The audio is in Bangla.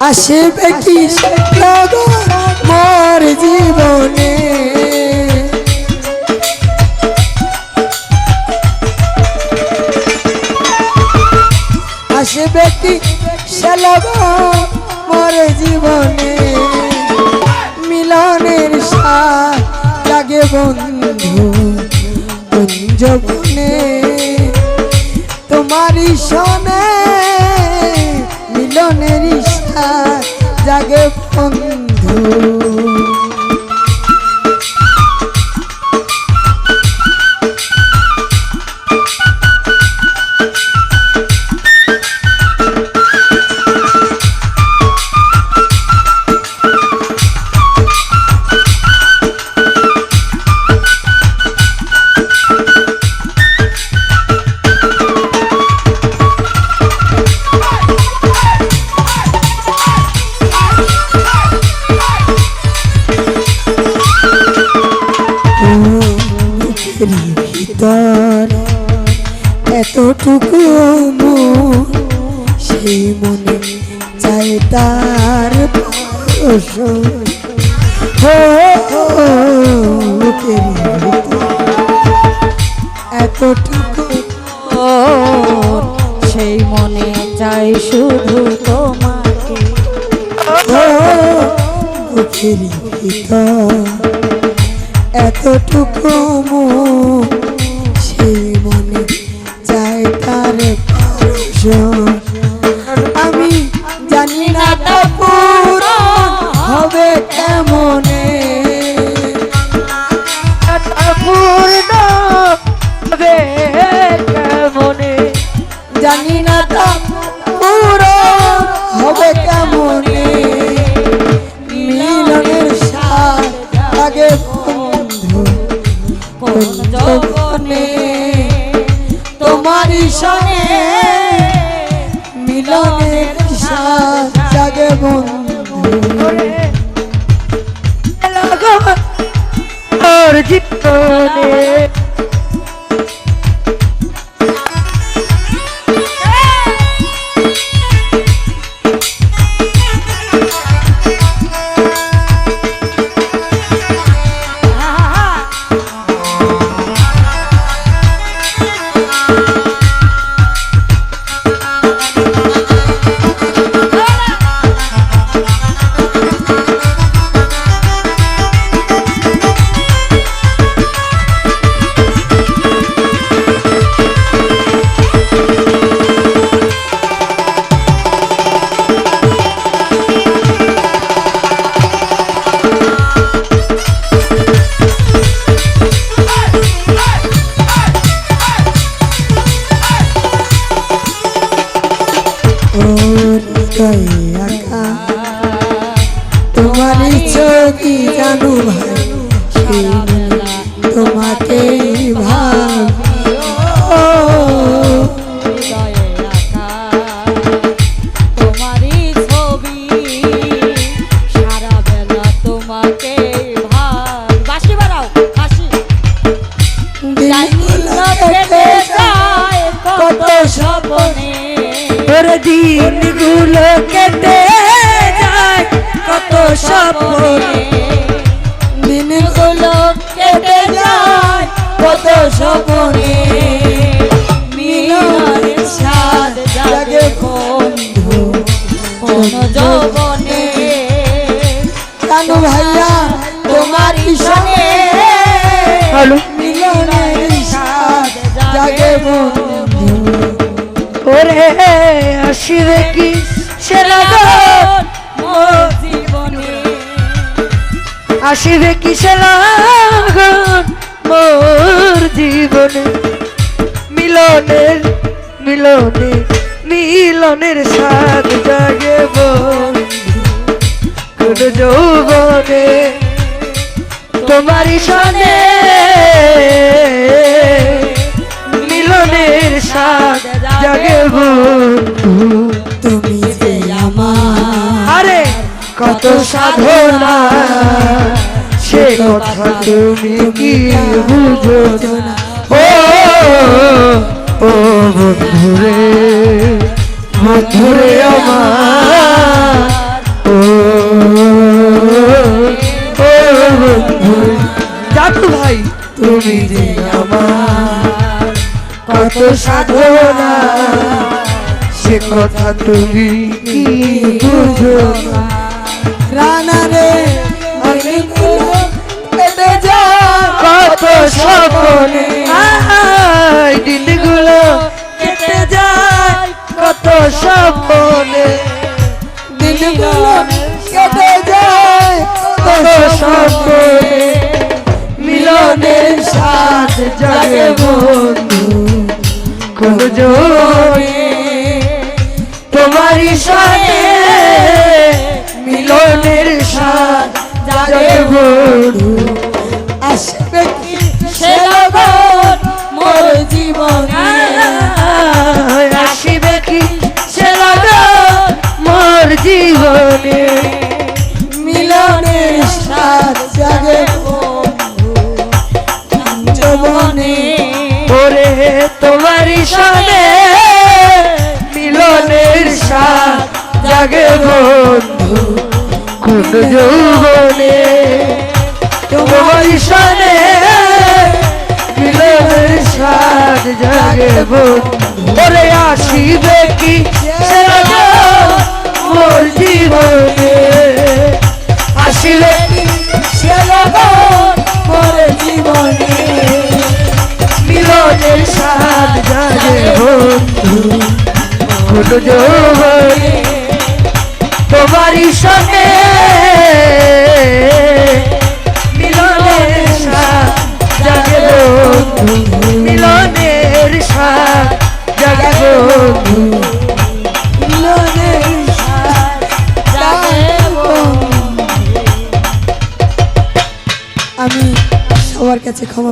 আসবে কি মোর জীবনে। আসবে কি মোর জীবনে। মিলনের সাথ বন্ধু কুঞ্জবনে। তোমারই সনে ভিতর। এতটুকু সেই মনে চাই তার এতটুকু সেই মনে চাই শুধু তোমাকে। ভিতর। এতটুকু সেই মনে যায় তার পরশ। জীবনে কোন কানু ভাইয়া তোমার মিলনের স্বাদ জাগে বন্ধু। ওরে আসিবে কি সেরা আসিবে কি সেরা মোর জীবনে। মিলনের মিলনে মিলনের স্বাদ জাগে কোন যৌবনে তোমারই সনে মিলনের স্বাদ জাগে তুমি যে আমার আরে কত সাধনা। সে কথা তুমি কি বুঝো না? ও ও বন্ধুরে। মধুরে আমার। ও ভাই? তুমি যে আমার কত সাধনা। সে কথা তুমি কি বুঝো রানা রে স্বপনে মিলনের সাথ জাগে বন্ধু। কোন জোরে তোমারই সাথে মিলনের সাথ জাগে জাগে বন্ধু, কোন যৌবনে তোমারই সাথে মিলনের সাথ জাগে বন্ধু। আসিবে কি মোর জীবনে? জীবনে? মিলনের সাথ জাগে বন্ধু, কোন যৌবনে তোমারই সাথে মিলনের সাথ জাগে বন্ধু মিলনের আমি সবার কাছে ক্ষমা